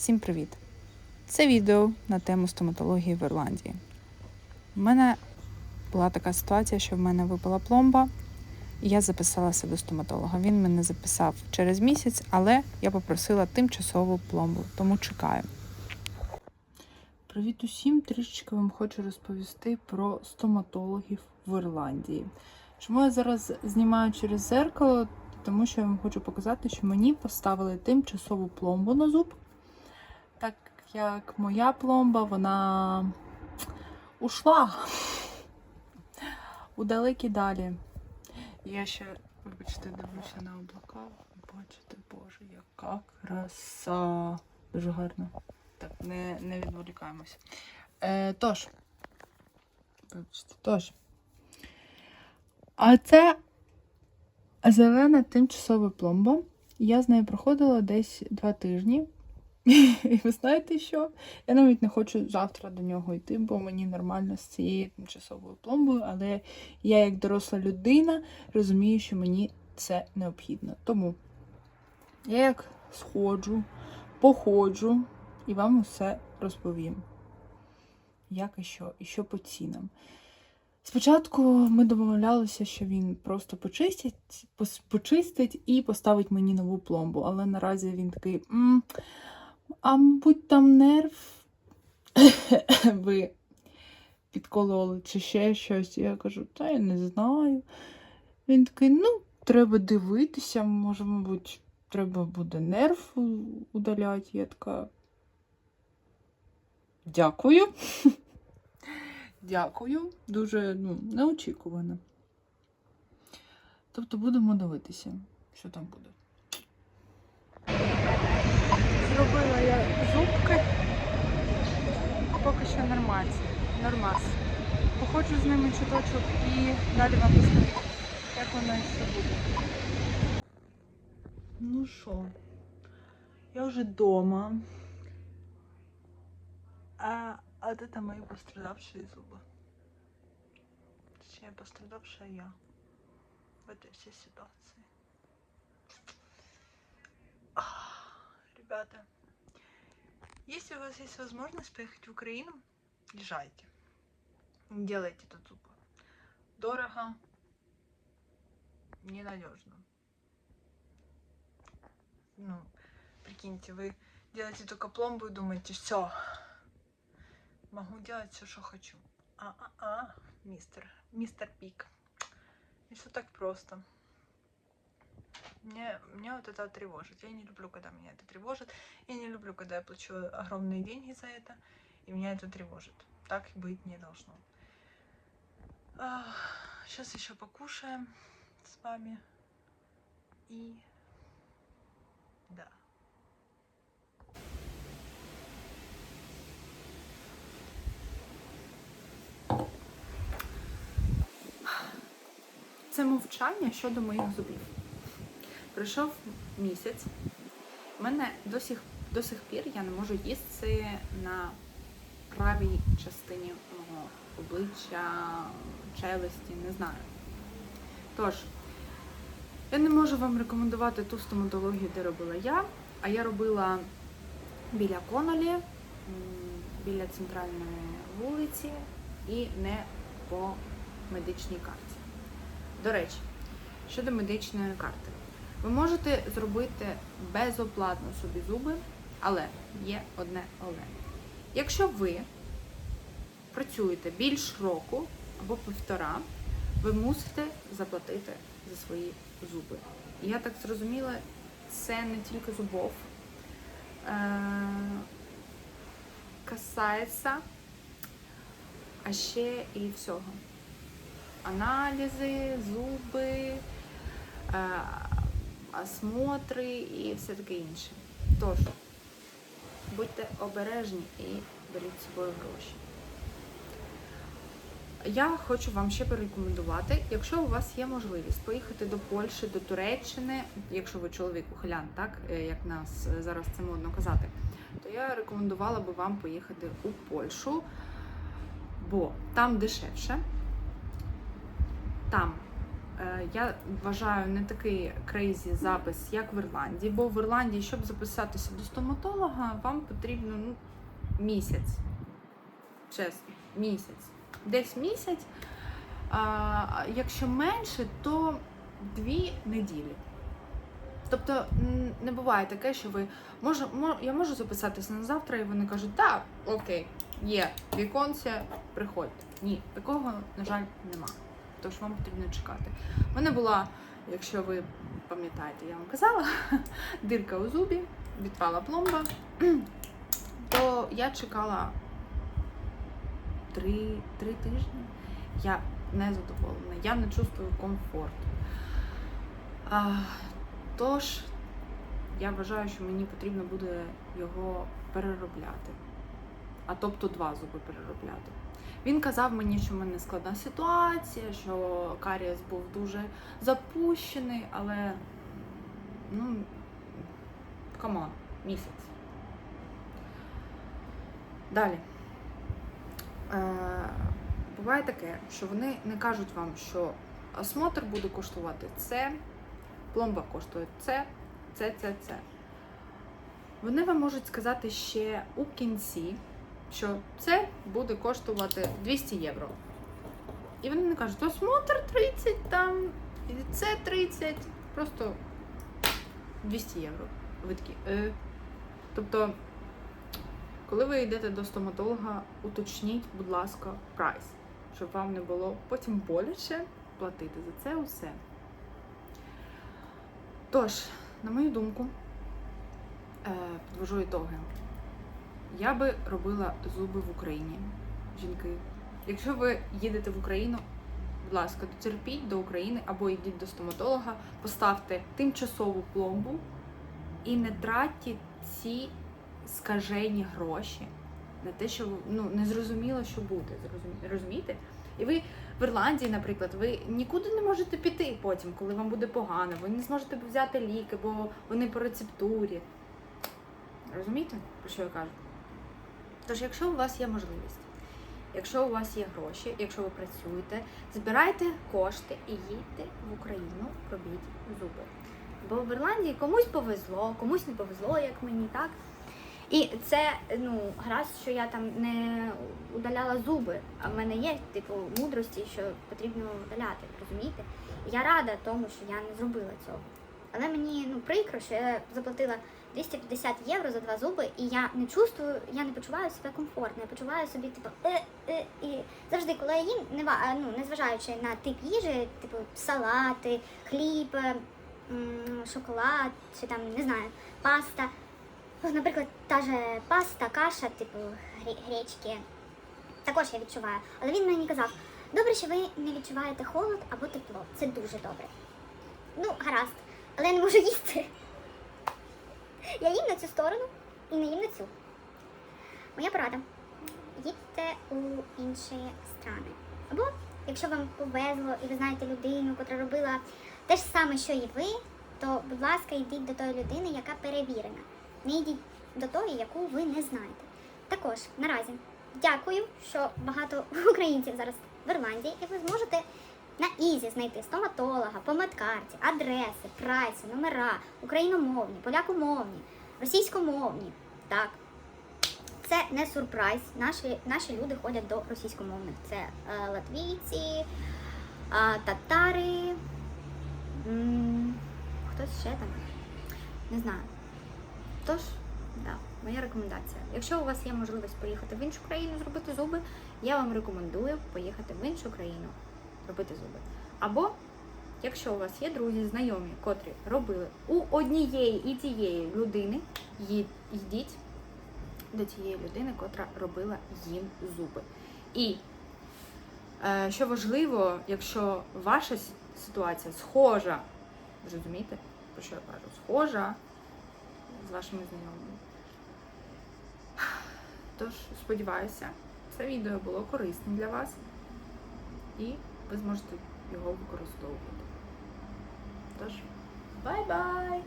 Всім привіт! Це відео на тему стоматології в Ірландії. У мене була така ситуація, що в мене випала пломба, і я записалася до стоматолога. Він мене записав через місяць, але я попросила тимчасову пломбу, тому чекаю. Привіт усім! Трішечки вам хочу розповісти про стоматологів в Ірландії. Чому я зараз знімаю через зеркало? Тому що я вам хочу показати, що мені поставили тимчасову пломбу на зуб. Як моя пломба, вона ушла у далекі далі. Я ще, вибачте, дивлюся на облака. Бачите, боже, яка краса. Дуже гарно. Так, не, не відволікаємось. Е, тож, вибачте, тож. А це зелена тимчасова пломба. Я з нею проходила десь два тижні. І ви знаєте що? Я навіть не хочу завтра до нього йти, бо мені нормально з цією тимчасовою пломбою, але я, як доросла людина, розумію, що мені це необхідно. Тому я як сходжу, походжу і вам усе розповім. Як і що, і що по цінам. Спочатку ми домовлялися, що він просто почистить, почистить і поставить мені нову пломбу. Але наразі він такий. «М, а мабуть, там нерв ви підкололи чи ще щось. Я кажу, та я не знаю. Він такий, ну, треба дивитися, може, мабуть, треба буде нерв удаляти. Я така. Дякую. Дякую. Дуже ну, неочікувано. Тобто будемо дивитися, що там буде. Зробила я зубки. Поки що нормально. Нормас. Походжу з ними чуточок і далі вам розкажу, як воно все буде. Ну що, я вже вдома. А, а там мої пострадавші зуби? Точнее, пострадавшая я в этой всей Ребята, если у вас есть возможность поехать в Украину, езжайте. Не делайте тут зубы. Дорого, ненадежно. Ну, прикиньте, вы делаете только пломбу и думаете, все, могу делать все, что хочу. А-а-а, мистер, мистер Пик. Не все так просто. Мне, меня вот это тревожит. Я не люблю, когда меня это тревожит. Я не люблю, когда я плачу огромные деньги за это. И меня это тревожит. Так быть не должно. Сейчас еще покушаем с вами. И да. Це мовчання щодо моїх зубів. Пройшов місяць. У мене до сих, до сих пір я не можу їсти на правій частині мого обличчя, челюсті, не знаю. Тож, я не можу вам рекомендувати ту стоматологію, де робила я, а я робила біля Конолі, біля центральної вулиці і не по медичній карті. До речі, щодо медичної карти, ви можете зробити безоплатно собі зуби, але є одне але. Якщо ви працюєте більш року або півтора, ви мусите заплатити за свої зуби. Я так зрозуміла, це не тільки зубов. Е- касається, а ще і всього аналізи, зуби, е, осмотри і все таке інше. Тож, будьте обережні і беріть з собою гроші. Я хочу вам ще порекомендувати, якщо у вас є можливість поїхати до Польщі, до Туреччини, якщо ви чоловік ухилян, так як нас е, зараз це модно казати, то я рекомендувала би вам поїхати у Польщу, бо там дешевше, там я вважаю не такий крейзі запис, як в Ірландії, бо в Ірландії, щоб записатися до стоматолога, вам потрібно ну, місяць. Чесно, місяць. Десь місяць. А якщо менше, то дві неділі. Тобто не буває таке, що ви можу, мо- я можу записатися на завтра, і вони кажуть, так, окей, є віконце, приходьте. Ні, такого, на жаль, нема. Тож вам потрібно чекати. У мене була, якщо ви пам'ятаєте, я вам казала, дирка у зубі, відпала пломба, то я чекала три, три тижні. Я не задоволена, я не чувствую комфорту. А, тож, я вважаю, що мені потрібно буде його переробляти. А тобто два зуби переробляти. Він казав мені, що в мене складна ситуація, що карієс був дуже запущений, але ну камон, місяць. Далі. Е, буває таке, що вони не кажуть вам, що осмотр буде коштувати це, пломба коштує це, це, це, це. Вони вам можуть сказати ще у кінці, що це буде коштувати 200 євро. І вони не кажуть, осмотр 30, там, і це 30, просто 200 євро. Ви такі, е. Тобто, коли ви йдете до стоматолога, уточніть, будь ласка, прайс, щоб вам не було потім боляче платити за це усе. Тож, на мою думку, е, підвожу ітоги. Я би робила зуби в Україні, жінки. Якщо ви їдете в Україну, будь ласка, дотерпіть до України або йдіть до стоматолога, поставте тимчасову пломбу і не тратьте ці скажені гроші на те, що ну, не зрозуміло, що буде. Розумієте? І ви в Ірландії, наприклад, ви нікуди не можете піти потім, коли вам буде погано. Ви не зможете взяти ліки, бо вони по рецептурі. Розумієте, про що я кажу? Тож, якщо у вас є можливість, якщо у вас є гроші, якщо ви працюєте, збирайте кошти і їдьте в Україну, робіть зуби. Бо в Ірландії комусь повезло, комусь не повезло, як мені, так? І це ну гаразд, що я там не удаляла зуби, а в мене є типу мудрості, що потрібно удаляти, розумієте? Я рада тому, що я не зробила цього. Але мені ну прикро, що я заплатила 250 євро за два зуби, і я не чувствую, я не почуваю себе комфортно. Я почуваю собі, типу, е, е, і завжди, коли я їм, не ну, незважаючи на тип їжі, типу салати, хліб, е, шоколад, чи там не знаю, паста. Наприклад, та же паста, каша, типу гречки. Також я відчуваю. Але він мені казав, добре, що ви не відчуваєте холод або тепло. Це дуже добре. Ну, гаразд. Але я не можу їсти. Я їм на цю сторону і не їм на цю. Моя порада. Їдьте у інші страни. Або, якщо вам повезло і ви знаєте людину, яка робила те ж саме, що і ви, то, будь ласка, йдіть до тої людини, яка перевірена. Не йдіть до тої, яку ви не знаєте. Також наразі дякую, що багато українців зараз в Ірландії, і ви зможете на ізі знайти стоматолога, по медкарті, адреси, прайси, номера, україномовні, полякомовні, російськомовні. Так. Це не сюрприз. Наші, наші люди ходять до російськомовних. Це е, латвійці, е, татари. м, Хтось ще там. Не знаю. Тож, да, моя рекомендація. Якщо у вас є можливість поїхати в іншу країну зробити зуби, я вам рекомендую поїхати в іншу країну робити зуби. Або, якщо у вас є друзі, знайомі, котрі робили у однієї і тієї людини, йдіть до тієї людини, котра робила їм зуби. І е, що важливо, якщо ваша ситуація схожа, ви розумієте, про що я кажу? Схожа з вашими знайомими. Тож, сподіваюся, це відео було корисним для вас і ви зможете його використовувати. Тож, бай-бай!